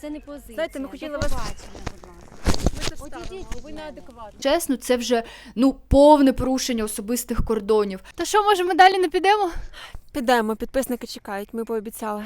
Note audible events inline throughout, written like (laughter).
Це не позиція. Знаєте, ми хотіли вас- ви неадекватні. Чесно, це вже ну повне порушення особистих кордонів. Та що, може, ми далі не підемо? Підемо, підписники чекають, ми пообіцяли.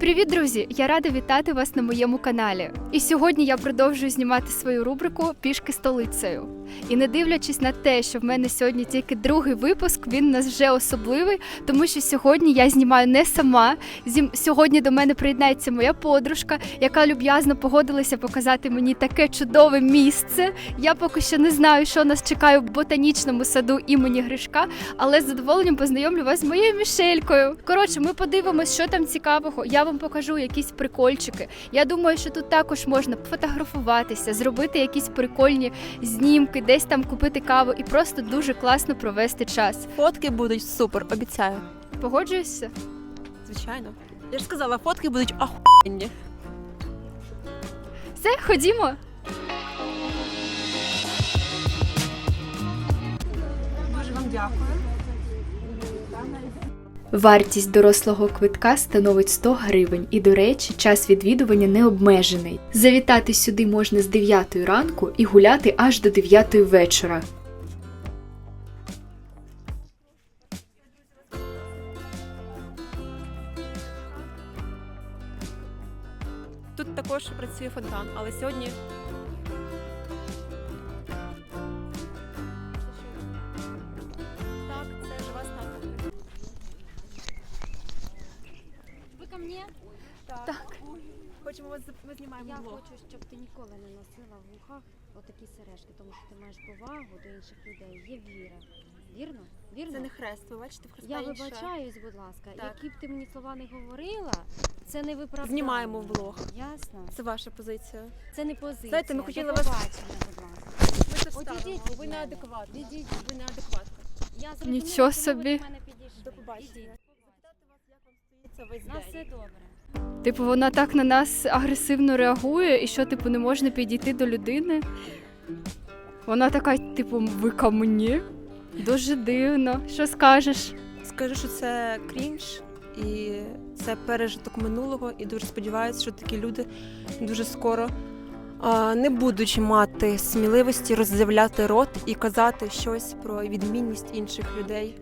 Привіт, друзі! Я рада вітати вас на моєму каналі. І сьогодні я продовжую знімати свою рубрику Пішки столицею. І не дивлячись на те, що в мене сьогодні тільки другий випуск, він у нас вже особливий, тому що сьогодні я знімаю не сама. Сьогодні до мене приєднається моя подружка, яка люб'язно погодилася показати мені таке чудове місце. Я поки що не знаю, що нас чекає в ботанічному саду імені Гришка, але з задоволенням познайомлю вас з моєю Мішелькою. Коротше, ми подивимось, що там цікавого. Я вам покажу якісь прикольчики. Я думаю, що тут також можна фотографуватися, зробити якісь прикольні знімки, десь там купити каву і просто дуже класно провести час. Фотки будуть супер, обіцяю. Погоджуєшся? Звичайно. Я ж сказала, фотки будуть ахуєнні. Все, ходімо. Дуже вам дякую. Вартість дорослого квитка становить 100 гривень, і, до речі, час відвідування не обмежений. Завітати сюди можна з 9 ранку і гуляти аж до 9 вечора. Хочемо вас ми знімаємо Я влог. хочу, щоб ти ніколи не носила в вухах отакі сережки, тому що ти маєш повагу до інших людей. Є віра. Вірно? Вірно? Це не хрест, ви бачите, в хреста Я інша. вибачаюсь, будь ласка. Так. Які б ти мені слова не говорила, це не виправдання. Знімаємо влог. Ясно? Це ваша позиція. Це не позиція. Знаєте, ми До хотіли вас- побачення, будь ласка. Ми це вставимо, від ви мене. неадекватні. Відійдіть. Ви неадекватні. Я зрозуміла, Нічого ви собі. до мене підійшли. До побачення. Ідіть. Запитати вас, як вам стоїться весь день. все добре. Типу, вона так на нас агресивно реагує, і що, типу, не можна підійти до людини. Вона така, типу, ви ко мені? Дуже дивно. Що скажеш? Скажу, що це крінж і це пережиток минулого, і дуже сподіваюся, що такі люди дуже скоро не будуть мати сміливості роздивляти рот і казати щось про відмінність інших людей.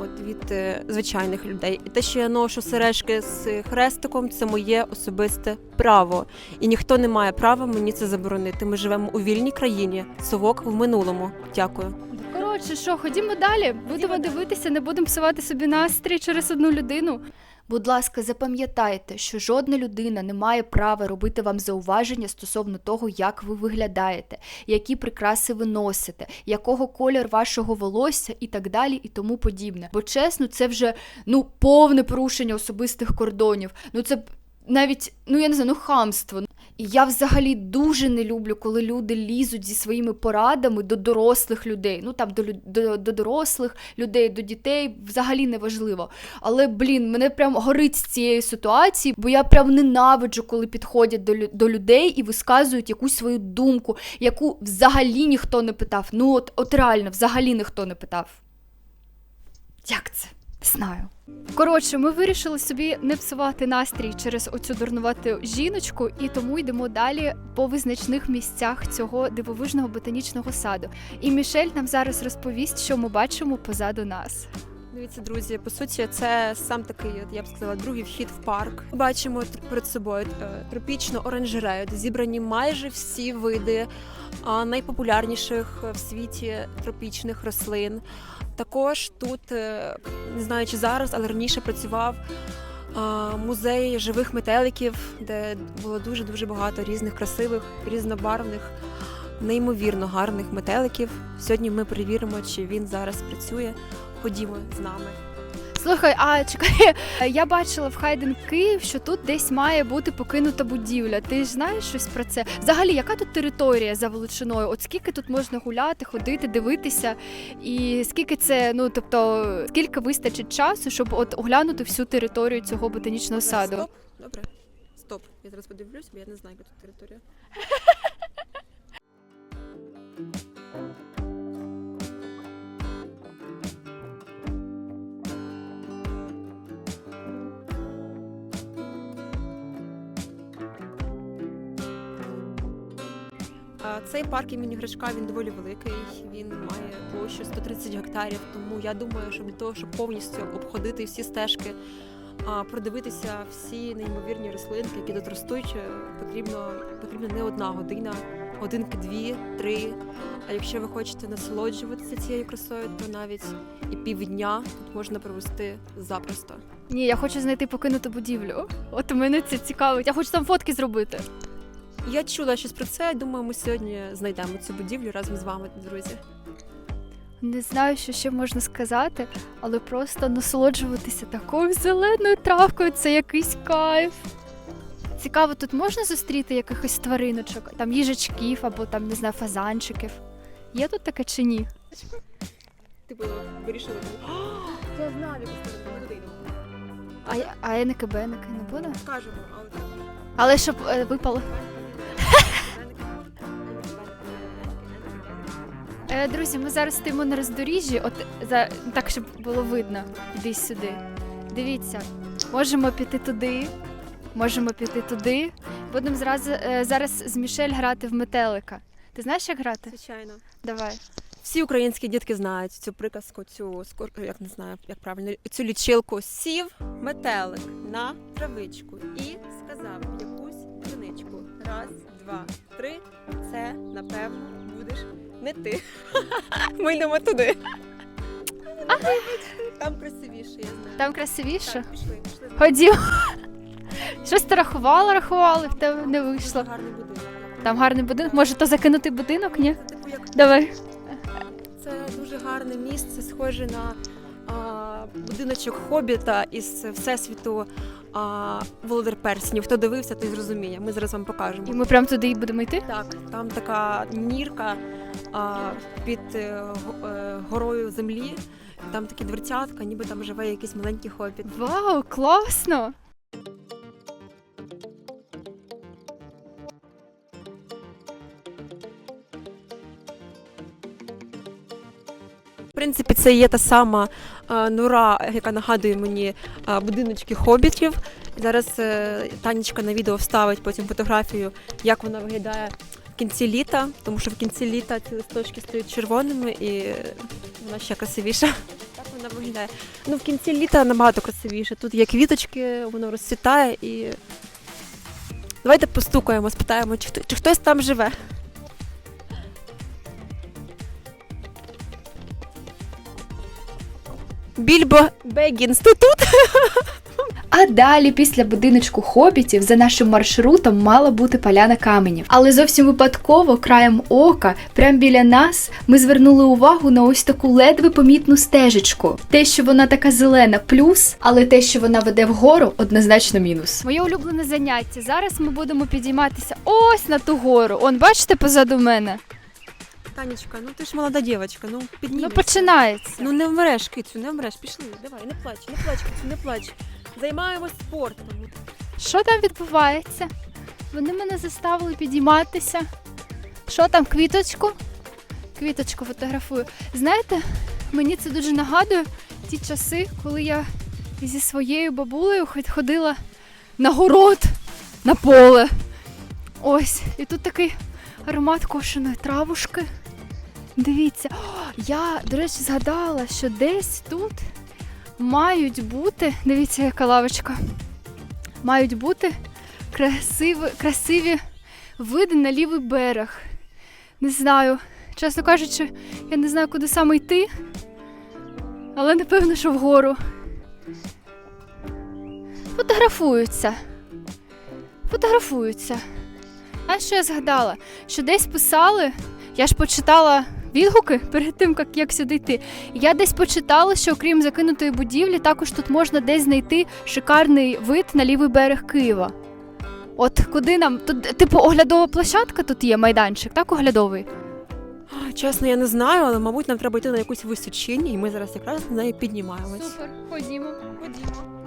От від е, звичайних людей. І те, що я ношу сережки з хрестиком, це моє особисте право. І ніхто не має права мені це заборонити. Ми живемо у вільній країні. Совок в минулому. Дякую. Коротше, що, ходімо далі. Будемо дивитися, не будемо псувати собі настрій через одну людину. Будь ласка, запам'ятайте, що жодна людина не має права робити вам зауваження стосовно того, як ви виглядаєте, які прикраси ви носите, якого колір вашого волосся і так далі, і тому подібне. Бо чесно, це вже ну повне порушення особистих кордонів. Ну це навіть ну я не знаю, ну хамство. Я взагалі дуже не люблю, коли люди лізуть зі своїми порадами до дорослих людей. Ну там до, до, до дорослих людей, до дітей взагалі не важливо. Але блін, мене прям горить з цієї ситуації, бо я прям ненавиджу, коли підходять до, до людей і висказують якусь свою думку, яку взагалі ніхто не питав. Ну от, от реально, взагалі ніхто не питав. Як це? Знаю. Коротше, ми вирішили собі не псувати настрій через оцю дурнувату жіночку, і тому йдемо далі по визначних місцях цього дивовижного ботанічного саду. І Мішель нам зараз розповість, що ми бачимо позаду нас. Дивіться, друзі, по суті, це сам такий, от, я б сказала, другий вхід в парк. Бачимо тр- перед собою е, тропічну оранжерею, де зібрані майже всі види найпопулярніших в світі тропічних рослин. Також тут, е, не знаю чи зараз, але раніше працював музей живих метеликів, де було дуже дуже багато різних красивих, різнобарвних. Неймовірно гарних метеликів. Сьогодні ми перевіримо, чи він зараз працює. Ходімо з нами. Слухай, а чекай, (laughs) я бачила в Хайден Київ, що тут десь має бути покинута будівля. Ти ж знаєш щось про це? Взагалі, яка тут територія за величиною? От скільки тут можна гуляти, ходити, дивитися, і скільки це, ну тобто, скільки вистачить часу, щоб от оглянути всю територію цього ботанічного саду? Стоп. Добре. Стоп. Я зараз подивлюсь, бо я не знаю, яка тут територія. (laughs) Цей парк імені Гришка він доволі великий. Він має площу 130 гектарів. Тому я думаю, що для того, щоб повністю обходити всі стежки, продивитися всі неймовірні рослинки, які тут ростуть, е, потрібно потрібна не одна година, годинки дві, три. А якщо ви хочете насолоджуватися цією красою, то навіть і півдня тут можна провести запросто. Ні, я хочу знайти покинуту будівлю. От мене це цікавить. Я хочу там фотки зробити. Я чула щось про це. Думаю, ми сьогодні знайдемо цю будівлю разом з вами, друзі. Не знаю, що ще можна сказати, але просто насолоджуватися такою зеленою травкою це якийсь кайф. Цікаво, тут можна зустріти якихось твариночок, там їжачків або там, не знаю, фазанчиків. Є тут таке чи ні? Типу, вирішили. (gasps) Я знаю, йдемо. А, я- а ЕНКБ не буде? Скажемо, але так. Але щоб е, випало. Е, друзі, ми зараз стоїмо на роздоріжжі, от за так, щоб було видно. Іди сюди. Дивіться, можемо піти туди, можемо піти туди. Будемо зразу е, зараз з Мішель грати в метелика. Ти знаєш, як грати? Звичайно. Давай. Всі українські дітки знають цю приказку, цю скор... як не знаю, як правильно, цю лічилку. Сів метелик на травичку і сказав якусь одиничку. Раз, два, три. Це напевно будеш не ти. Ми йдемо туди. Там красивіше, я знаю. Там красивіше. Так, пішли, пішли. Ходімо. Щось ти рахувала, рахувала, в тебе не вийшло. Гарний будинок. Там гарний будинок. Може, то закинути будинок? Ні? Це типу як Давай. Це дуже гарне місце, схоже на а, будиночок Хобіта із всесвіту а, Володар Перснів. Хто дивився, той зрозуміє. Ми зараз вам І покажемо. ми прямо туди і будемо йти? Так, там така нірка а, під е, е, горою землі. Там такі дверцятка, ніби там живе якийсь маленький хобіт. Вау, класно! Принципі, це є та сама а, нора, яка нагадує мені а, будиночки хобітів. Зараз е, Танечка на відео вставить потім фотографію, як вона виглядає в кінці літа, тому що в кінці літа ці листочки стають червоними і вона ще красивіша. Так вона виглядає. Ну, в кінці літа набагато красивіше. Тут є квіточки, воно розцвітає і. Давайте постукаємо, спитаємо, чи, чи хтось там живе. Більбо Бегінс, ти тут? А далі, після будиночку хобітів, за нашим маршрутом мала бути поляна каменів. Але зовсім випадково, краєм ока, прямо біля нас, ми звернули увагу на ось таку ледве помітну стежечку. Те, що вона така зелена, плюс, але те, що вона веде вгору, однозначно мінус. Моє улюблене заняття. Зараз ми будемо підійматися ось на ту гору. Он, бачите, позаду мене. Танечка, ну ти ж молода дівчинка, ну Ну, піднімись. починається. Ну не вмреш, кицю, не вмреш. Пішли, давай, не плач, не плач, кицю, не плач. Займаємось спортом. Що там відбувається? Вони мене заставили підійматися. Що там, квіточку? Квіточку фотографую. Знаєте, мені це дуже нагадує ті часи, коли я зі своєю бабулею ход- ходила на город, на поле. Ось, і тут такий аромат кошеної травушки. Дивіться, О, я, до речі, згадала, що десь тут мають бути. Дивіться, яка лавочка мають бути красиві, красиві види на лівий берег. Не знаю, чесно кажучи, я не знаю, куди саме йти, але напевно, що вгору. Фотографуються. Фотографуються. А що я згадала? Що десь писали, я ж почитала відгуки перед тим, як, як сюди йти. Я десь почитала, що окрім закинутої будівлі, також тут можна десь знайти шикарний вид на лівий берег Києва. От куди нам? Тут, типу, оглядова площадка тут є, майданчик, так, оглядовий. Чесно, я не знаю, але мабуть нам треба йти на якусь височинь, і ми зараз якраз на неї піднімаємось. Супер, ходімо. Ходімо.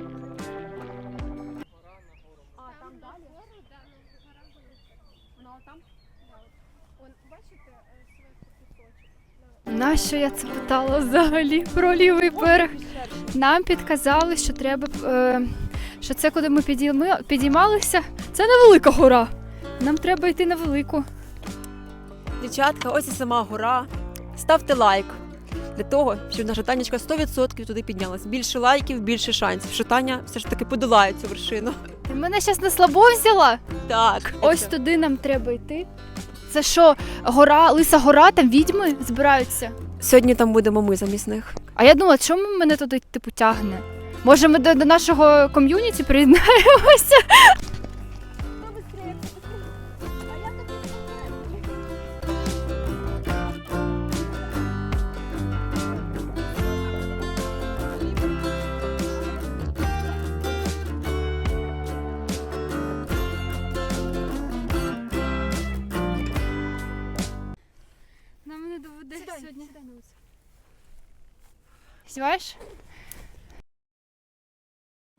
Нащо я це питала взагалі про лівий берег? Нам підказали, що треба, е, що це куди ми підіймалися. Це невелика гора. Нам треба йти на велику. Дівчатка, ось і сама гора. Ставте лайк для того, щоб наша Танечка 100% туди піднялась. Більше лайків, більше шансів, що Таня все ж таки подолає цю вершину. Ти мене зараз на слабо взяла? Так, Ось туди нам треба йти. Це що, гора, лиса гора, там відьми збираються? сьогодні там будемо ми замість них. А я думала, чому мене туди типу тягне? Може, ми до, до нашого ком'юніті приєднаємося? Нам не доведеться сьогодні. Знімаєш?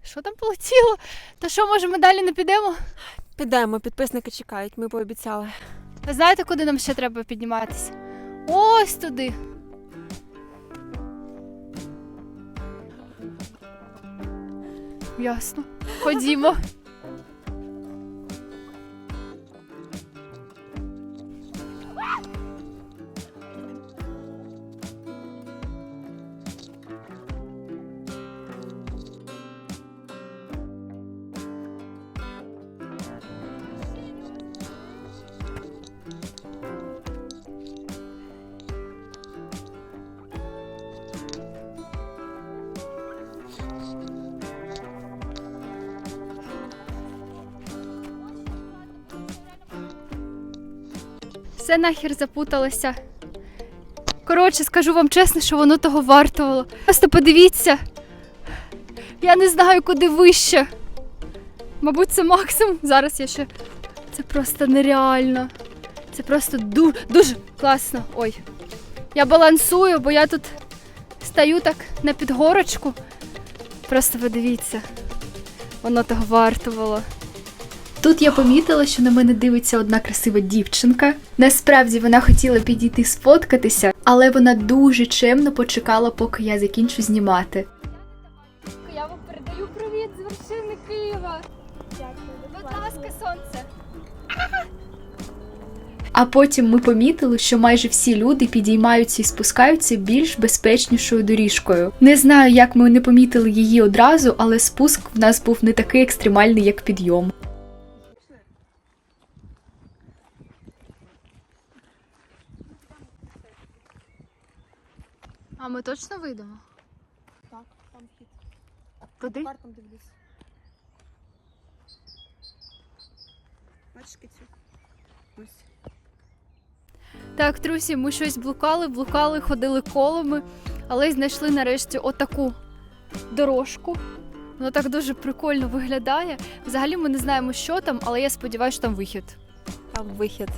Що там полетіло? То що, може, ми далі не підемо? Підемо, підписники чекають, ми пообіцяли. Ви знаєте, куди нам ще треба підніматися? Ось туди. Ясно. Ходімо. Все нахер запуталося. Коротше, скажу вам чесно, що воно того вартувало. Просто подивіться. Я не знаю, куди вище. Мабуть, це максимум. Зараз я ще. Це просто нереально. Це просто дуже, дуже класно. Ой. Я балансую, бо я тут стою так на підгорочку. Просто подивіться. Воно того вартувало. Тут я помітила, що на мене дивиться одна красива дівчинка. Насправді вона хотіла підійти сфоткатися, але вона дуже чемно почекала, поки я закінчу знімати. Я вам передаю привіт з вершини Києва. Дякую. Будь ласка, сонце. А потім ми помітили, що майже всі люди підіймаються і спускаються більш безпечнішою доріжкою. Не знаю, як ми не помітили її одразу, але спуск в нас був не такий екстремальний, як підйом. А ми точно вийдемо? Так, там вхід. Туди? Парком дивлюсь. Бачиш кицю? Ось. Так, друзі, ми щось блукали, блукали, ходили колами, але знайшли нарешті отаку дорожку. Воно так дуже прикольно виглядає. Взагалі ми не знаємо, що там, але я сподіваюся, що там вихід. Там вихід.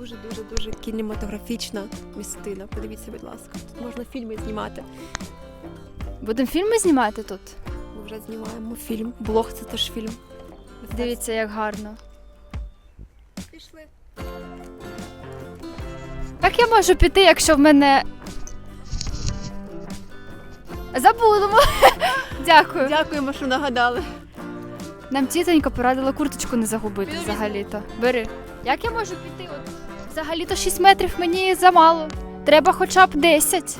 Дуже дуже кінематографічна місцина. Подивіться, будь ласка. Тут можна фільми знімати. Будемо фільми знімати тут. Ми вже знімаємо фільм. Блог це теж фільм. Дивіться, як гарно. Пішли. Як я можу піти, якщо в мене. Забудемо. (laughs) Дякую. Дякуємо, що нагадали. Нам тітонька порадила курточку не загубити взагалі-то. Бери. Як я можу піти? От, взагалі-то 6 метрів мені замало. Треба хоча б 10.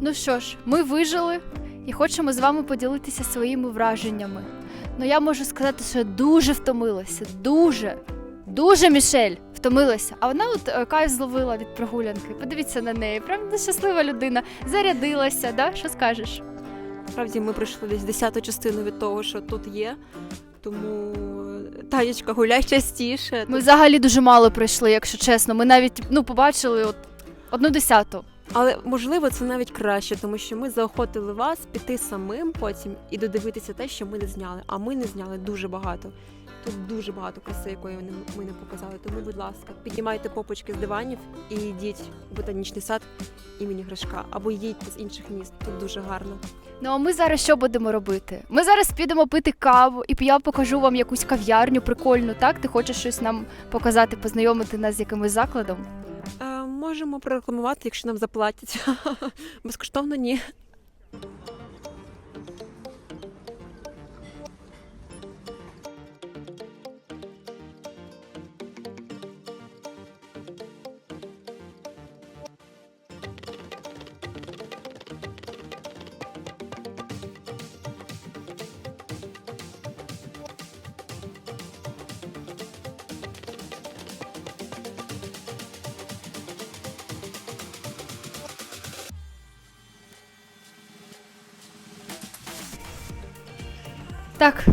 Ну що ж, ми вижили і хочемо з вами поділитися своїми враженнями. Ну я можу сказати, що я дуже втомилася. Дуже, дуже Мішель втомилася. А вона от е, кайф зловила від прогулянки. Подивіться на неї. Правда, щаслива людина. Зарядилася, да? Що скажеш? Справді ми пройшли десь десяту частину від того, що тут є. Тому е, Таєчка, гуляй частіше. Ми взагалі дуже мало пройшли, якщо чесно. Ми навіть ну, побачили от одну десяту. Але можливо це навіть краще, тому що ми заохотили вас піти самим потім і додивитися те, що ми не зняли. А ми не зняли дуже багато. Тут дуже багато краси, якої ми не- показали. Тому, будь ласка, піднімайте попочки з диванів і йдіть у ботанічний сад імені Гришка або їдьте з інших міст. Тут дуже гарно. Ну а ми зараз що будемо робити? Ми зараз підемо пити каву, і я покажу вам якусь кав'ярню прикольну. Так, ти хочеш щось нам показати, познайомити нас з якимось закладом? Можемо прорекламувати, якщо нам заплатять. (laughs) Безкоштовно ні. Так,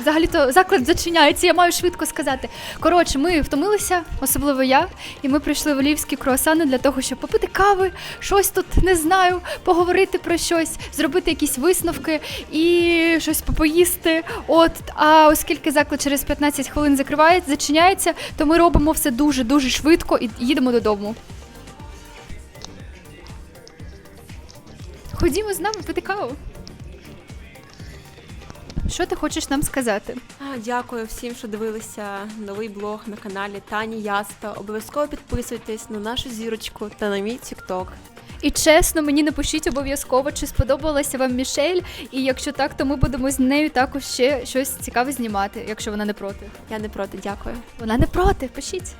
взагалі-то заклад зачиняється, я маю швидко сказати. Коротше, ми втомилися, особливо я, і ми прийшли в львівські круасани для того, щоб попити кави, щось тут не знаю, поговорити про щось, зробити якісь висновки і щось попоїсти. От, а оскільки заклад через 15 хвилин закривається, зачиняється, то ми робимо все дуже дуже швидко і їдемо додому. Ходімо з нами пити каву. Що ти хочеш нам сказати? Дякую всім, що дивилися новий блог на каналі Тані Яста. Обов'язково підписуйтесь на нашу зірочку та на мій TikTok. І чесно, мені напишіть обов'язково, чи сподобалася вам Мішель, і якщо так, то ми будемо з нею також ще щось цікаве знімати, якщо вона не проти. Я не проти, дякую. Вона не проти, пишіть.